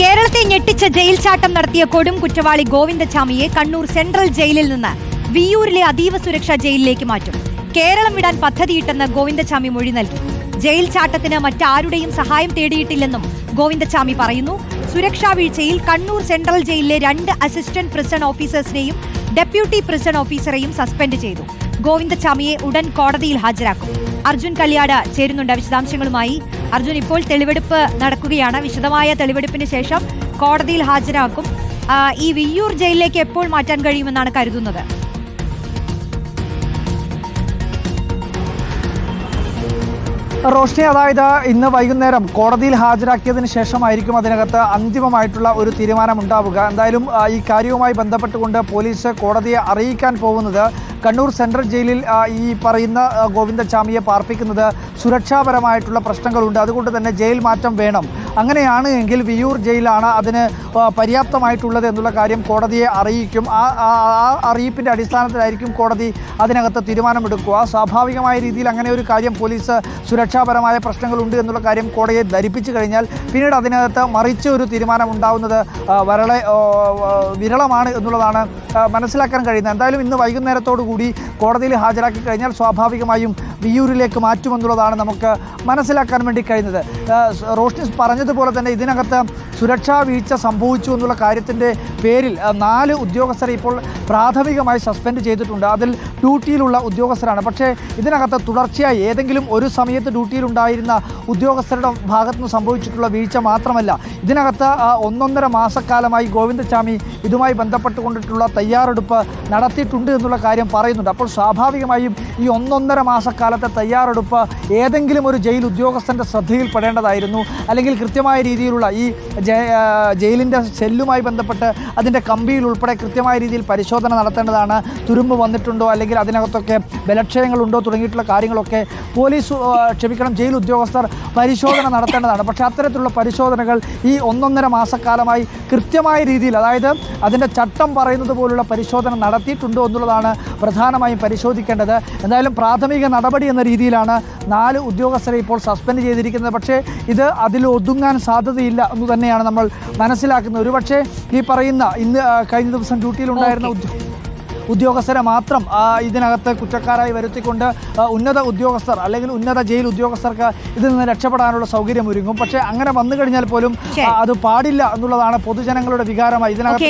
കേരളത്തെ ഞെട്ടിച്ച ജയിൽ ചാട്ടം നടത്തിയ കൊടും കുറ്റവാളി ഗോവിന്ദചാമിയെ കണ്ണൂർ സെൻട്രൽ ജയിലിൽ നിന്ന് വിയൂരിലെ അതീവ സുരക്ഷാ ജയിലിലേക്ക് മാറ്റും. കേരളം വിടാൻ പദ്ധതിയിട്ടെന്ന് ഗോവിന്ദചാമി മൊഴി നൽകി. ജയിൽ ചാട്ടത്തിന് മറ്റാരുടെയും സഹായം തേടിയിട്ടില്ലെന്നും ഗോവിന്ദചാമി പറയുന്നു. സുരക്ഷാ വീഴ്ചയിൽ കണ്ണൂർ സെൻട്രൽ ജയിലിലെ രണ്ട് അസിസ്റ്റന്റ് പ്രിസൺ ഓഫീസേഴ്സിനെയും ഡെപ്യൂട്ടി പ്രിസൺ ഓഫീസറെയും സസ്പെൻഡ് ചെയ്തു. ഗോവിന്ദചാമിയെ ഉടൻ കോടതിയിൽ ഹാജരാക്കും. അർജുൻ കല്യാട് ചേരുന്നുണ്ട് വിശദാംശങ്ങളുമായി. അർജുൻ ഇപ്പോൾ തെളിവെടുപ്പ് നടക്കുകയാണ്. വിശദമായ തെളിവെടുപ്പിന് ശേഷം കോടതിയിൽ ഹാജരാക്കും ഈ വിയ്യൂർ ജയിലിലേക്ക് എപ്പോൾ മാറ്റാൻ കഴിയുമെന്നാണ് കരുതുന്നത്? റോഷ്നി അതായത് ഇന്ന് വൈകുന്നേരം കോടതിയിൽ ഹാജരാക്കിയതിന് ശേഷമായിരിക്കും അതിനകത്ത് അന്തിമമായിട്ടുള്ള ഒരു തീരുമാനം ഉണ്ടാവുക എന്തായാലും ഈ കാര്യവുമായി ബന്ധപ്പെട്ടുകൊണ്ട് പോലീസ് കോടതിയെ അറിയിക്കാൻ പോകുന്നത് കണ്ണൂർ സെൻട്രൽ ജയിലിൽ ഈ പറയുന്ന ഗോവിന്ദചാമിയെ പാർപ്പിക്കുന്നത് സുരക്ഷാപരമായിട്ടുള്ള പ്രശ്നങ്ങളുണ്ട്. അതുകൊണ്ട് തന്നെ ജയിൽ മാറ്റം വേണം. അങ്ങനെയാണ് എങ്കിൽ വിയൂർ ജയിലാണ് അതിന് പര്യാപ്തമായിട്ടുള്ളത് എന്നുള്ള കാര്യം കോടതിയെ അറിയിക്കും. ആ അറിയിപ്പിന്റെ അടിസ്ഥാനത്തിലായിരിക്കും കോടതി അതിനകത്ത് തീരുമാനമെടുക്കുക. സ്വാഭാവികമായ രീതിയിൽ അങ്ങനെ ഒരു കാര്യം പോലീസ് സുരക്ഷാപരമായ പ്രശ്നങ്ങളുണ്ട് എന്നുള്ള കാര്യം കോടതിയെ ധരിപ്പിച്ചു കഴിഞ്ഞാൽ പിന്നീട് അതിനകത്ത് മറിച്ച് ഒരു തീരുമാനം ഉണ്ടാവുന്നത് വരളെ വിരളമാണ് എന്നുള്ളതാണ് മനസ്സിലാക്കാൻ കഴിയുന്നത്. എന്തായാലും ഇന്ന് വൈകുന്നേരത്തോടു കൂടി കോടതിയിൽ ഹാജരാക്കി കഴിഞ്ഞാൽ സ്വാഭാവികമായും വിയൂരിലേക്ക് മാറ്റുമെന്നുള്ളതാണ് നമുക്ക് മനസ്സിലാക്കാൻ വേണ്ടി കഴിഞ്ഞത്. റോഷ്നിസ് റോഷ്നി പറഞ്ഞതുപോലെ തന്നെ ഇതിനകത്ത് സുരക്ഷാ വീഴ്ച സംഭവിച്ചു എന്നുള്ള കാര്യത്തിന്റെ പേരിൽ നാല് ഉദ്യോഗസ്ഥരെ ഇപ്പോൾ പ്രാഥമികമായി സസ്പെൻഡ് ചെയ്തിട്ടുണ്ട്. അതിൽ ഡ്യൂട്ടിയിലുള്ള ഉദ്യോഗസ്ഥരാണ്. പക്ഷേ ഇതിനകത്ത് തുടർച്ചയായി ഏതെങ്കിലും ഒരു സമയത്ത് ഡ്യൂട്ടിയിലുണ്ടായിരുന്ന ഉദ്യോഗസ്ഥരുടെ ഭാഗത്തു നിന്ന് സംഭവിച്ചിട്ടുള്ള വീഴ്ച മാത്രമല്ല ഇതിനകത്ത് ഒന്നൊന്നര മാസക്കാലമായി ഗോവിന്ദസ്വാമി ഇതുമായി ബന്ധപ്പെട്ടുകൊണ്ടിട്ടുള്ള തയ്യാറെടുപ്പ് നടത്തിയിട്ടുണ്ട് എന്നുള്ള കാര്യം പറയുന്നുണ്ട്. അപ്പോൾ സ്വാഭാവികമായും ഈ ഒന്നൊന്നര മാസക്കാലത്തെ തയ്യാറെടുപ്പ് ഏതെങ്കിലും ഒരു ജയിൽ ഉദ്യോഗസ്ഥന്റെ ശ്രദ്ധയിൽപ്പെടേണ്ടതായിരുന്നു. അല്ലെങ്കിൽ കൃത്യമായ രീതിയിലുള്ള ഈ ജയിലിന്റെ സെല്ലുമായി ബന്ധപ്പെട്ട് അതിന്റെ കമ്പിയിൽ ഉൾപ്പെടെ കൃത്യമായ രീതിയിൽ പരിശോധന നടത്തേണ്ടതാണ്. തുരുമ്പ് വന്നിട്ടുണ്ടോ അല്ലെങ്കിൽ അതിനകത്തൊക്കെ ബലക്ഷയങ്ങളുണ്ടോ തുടങ്ങിയിട്ടുള്ള കാര്യങ്ങളൊക്കെ പോലീസ് ക്ഷമിക്കണം ജയിൽ ഉദ്യോഗസ്ഥർ പരിശോധന നടത്തേണ്ടതാണ്. പക്ഷേ അത്തരത്തിലുള്ള പരിശോധനകൾ ഈ ഒന്നൊന്നര മാസക്കാലമായി കൃത്യമായ രീതിയിൽ അതായത് അതിന്റെ ചട്ടം പറയുന്നത് പോലുള്ള പരിശോധന നടത്തിയിട്ടുണ്ടോ എന്നുള്ളതാണ് പ്രധാനമായും പരിശോധിക്കേണ്ടത്. എന്തായാലും പ്രാഥമിക നടപടി എന്ന രീതിയിലാണ് നാല് ഉദ്യോഗസ്ഥരെ ഇപ്പോൾ സസ്പെൻഡ് ചെയ്തിരിക്കുന്നത്. പക്ഷേ ഇത് അതിൽ ഒതുങ്ങാൻ സാധ്യതയില്ല എന്ന് തന്നെയാണ് നമ്മൾ മനസ്സിലാക്കുന്നത്. ഒരുപക്ഷേ ഈ പറയുന്ന ഇന്ന് കഴിഞ്ഞ ദിവസം ഡ്യൂട്ടിയിലുണ്ടായിരുന്ന ഉദ്യോഗ ഉദ്യോഗസ്ഥരെ മാത്രം ഇതിനകത്ത് കുറ്റക്കാരായി വരുത്തിക്കൊണ്ട് ഉന്നത ഉദ്യോഗസ്ഥർ അല്ലെങ്കിൽ ഉന്നത ജയിൽ ഉദ്യോഗസ്ഥർക്ക് ഇതിൽ നിന്ന് രക്ഷപ്പെടാനുള്ള സൗകര്യം ഒരുങ്ങും. പക്ഷേ അങ്ങനെ വന്നു കഴിഞ്ഞാൽ പോലും അത് പാടില്ല എന്നുള്ളതാണ് പൊതുജനങ്ങളുടെ വികാരമായി. ഇതിനകത്ത്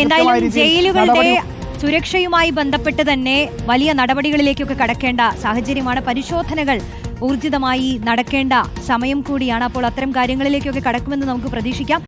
സുരക്ഷയുമായി ബന്ധപ്പെട്ട് തന്നെ വലിയ നടപടികളിലേക്കൊക്കെ കടക്കേണ്ട സാഹചര്യമാണ്. പരിശോധനകൾ ഊർജിതമായി നടക്കേണ്ട സമയം കൂടിയാണ്. അപ്പോൾ അത്തരം കാര്യങ്ങളിലേക്കൊക്കെ കടക്കുമെന്ന് നമുക്ക് പ്രതീക്ഷിക്കാം.